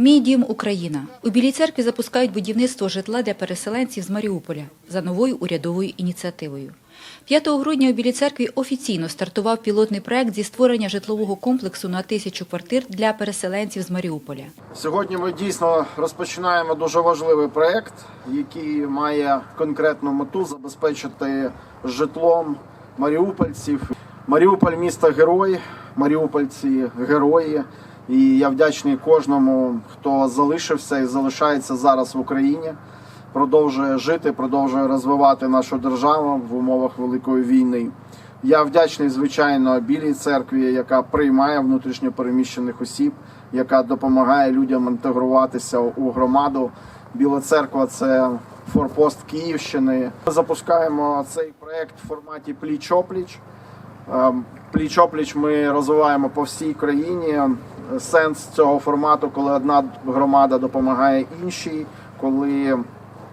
Мій дім Україна. У Білій церкві запускають будівництво житла для переселенців з Маріуполя за новою урядовою ініціативою. 5 грудня у Білій церкві офіційно стартував пілотний проект зі створення житлового комплексу на тисячу квартир для переселенців з Маріуполя. Сьогодні ми дійсно розпочинаємо дуже важливий проект, який має конкретну мету забезпечити житлом маріупольців. Маріуполь місто герой, маріупольці герої. І я вдячний кожному, хто залишився і залишається зараз в Україні, продовжує жити, продовжує розвивати нашу державу в умовах великої війни. Я вдячний, звичайно, білій церкві, яка приймає внутрішньо переміщених осіб, яка допомагає людям інтегруватися у громаду. Біла церква це форпост Київщини. Ми запускаємо цей проект в форматі пліч-опліч. Ем, Пліч-опліч ми розвиваємо по всій країні. Сенс цього формату, коли одна громада допомагає іншій, коли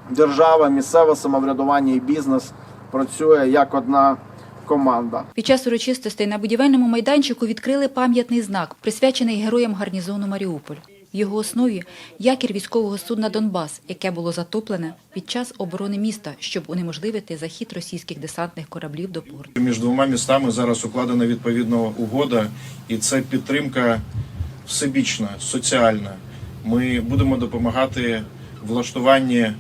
держава, місцеве самоврядування і бізнес працює як одна команда. Під час урочистостей на будівельному майданчику відкрили пам'ятний знак, присвячений героям гарнізону Маріуполь. В його основі якір військового судна Донбас, яке було затоплене під час оборони міста, щоб унеможливити захід російських десантних кораблів до порту. Між двома містами зараз укладена відповідна угода, і це підтримка всебічна, соціальна. Ми будемо допомагати влаштуванні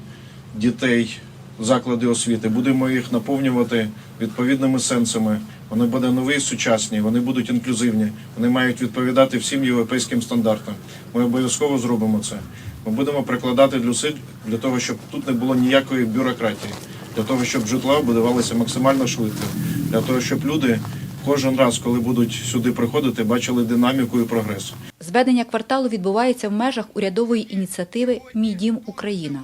дітей заклади освіти, будемо їх наповнювати відповідними сенсами. Вони будуть нові, сучасні, вони будуть інклюзивні, вони мають відповідати всім європейським стандартам. Ми обов'язково зробимо це. Ми будемо прикладати зусиль для того, щоб тут не було ніякої бюрократії, для того, щоб житла будувалися максимально швидко, для того, щоб люди кожен раз, коли будуть сюди приходити, бачили динаміку і прогрес. Зведення кварталу відбувається в межах урядової ініціативи Мій дім Україна.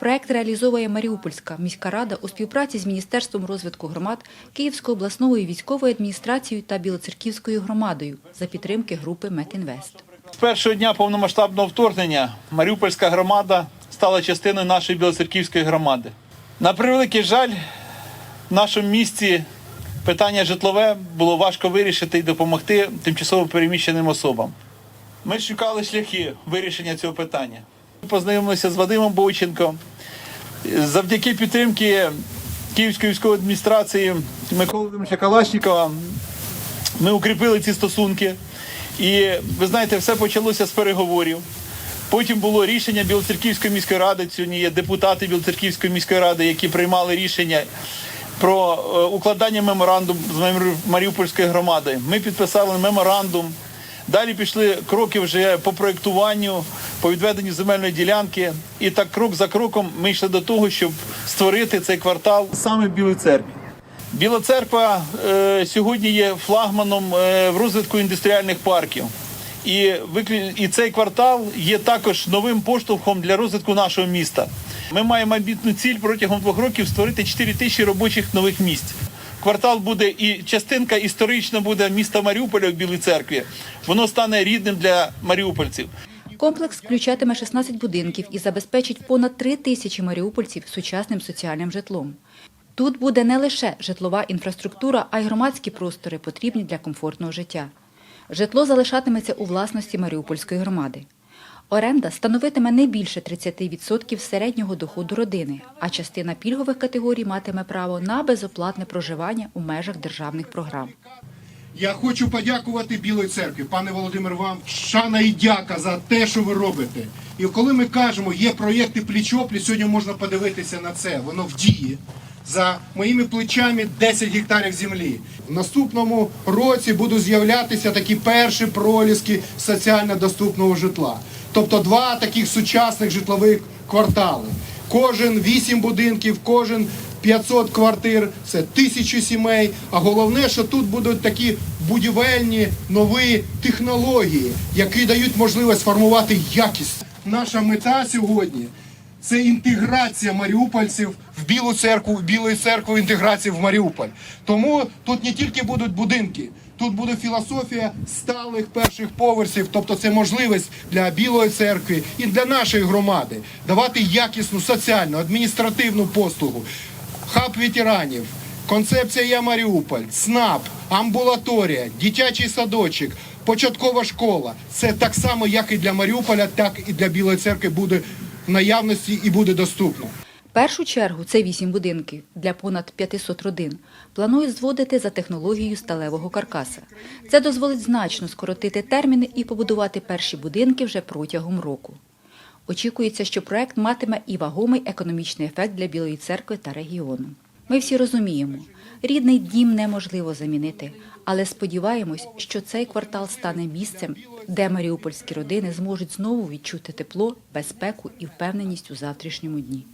Проект реалізовує Маріупольська міська рада у співпраці з Міністерством розвитку громад, Київською обласною військовою адміністрацією та Білоцерківською громадою за підтримки групи Метінвест. З першого дня повномасштабного вторгнення Маріупольська громада стала частиною нашої білоцерківської громади. На превеликий жаль, в нашому місті питання житлове було важко вирішити і допомогти тимчасово переміщеним особам. Ми шукали шляхи вирішення цього питання. Ми познайомилися з Вадимом Бойченком. Завдяки підтримки Київської військової адміністрації Миколи Володимировича Калашнікова ми укріпили ці стосунки. І ви знаєте, все почалося з переговорів. Потім було рішення Білоцерківської міської ради. Сьогодні є депутати Білоцерківської міської ради, які приймали рішення про е, укладання меморандум з Марі- Маріупольською громадою. Ми підписали меморандум. Далі пішли кроки вже по проєктуванню, по відведенню земельної ділянки. І так крок за кроком ми йшли до того, щоб створити цей квартал саме в Білій церкві. Біла церква е, сьогодні є флагманом е, в розвитку індустріальних парків. І, і цей квартал є також новим поштовхом для розвитку нашого міста. Ми маємо амбітну ціль протягом двох років створити 4 тисячі робочих нових місць. Квартал буде і частинка історична буде міста Маріуполя в Білій церкві. Воно стане рідним для маріупольців. Комплекс включатиме 16 будинків і забезпечить понад 3 тисячі маріупольців сучасним соціальним житлом. Тут буде не лише житлова інфраструктура, а й громадські простори, потрібні для комфортного життя. Житло залишатиметься у власності Маріупольської громади. Оренда становитиме не більше 30% середнього доходу родини, а частина пільгових категорій матиме право на безоплатне проживання у межах державних програм. Я хочу подякувати Білої церкві, пане Володимир, вам шана і дяка за те, що ви робите. І коли ми кажемо, є проєкти пліч-опліч, сьогодні можна подивитися на це. Воно в дії. За моїми плечами 10 гектарів землі. В наступному році будуть з'являтися такі перші проліски соціально доступного житла. Тобто два таких сучасних житлових квартали. Кожен 8 будинків, кожен 500 квартир, це тисячі сімей. А головне, що тут будуть такі будівельні нові технології, які дають можливість формувати якість. Наша мета сьогодні це інтеграція маріупольців в Білу церкву, Білої церкви інтеграція в Маріуполь. Тому тут не тільки будуть будинки, тут буде філософія сталих перших поверхів, тобто це можливість для Білої церкви і для нашої громади давати якісну соціальну, адміністративну послугу, хаб ветеранів. Концепція Я Маріуполь, СНАП, амбулаторія, дитячий садочок, початкова школа. Це так само, як і для Маріуполя, так і для Білої церкви буде наявності і буде доступно. Першу чергу це вісім будинків для понад 500 родин. Планують зводити за технологією сталевого каркаса. Це дозволить значно скоротити терміни і побудувати перші будинки вже протягом року. Очікується, що проект матиме і вагомий економічний ефект для Білої церкви та регіону. Ми всі розуміємо, рідний дім неможливо замінити, але сподіваємось, що цей квартал стане місцем, де маріупольські родини зможуть знову відчути тепло, безпеку і впевненість у завтрашньому дні.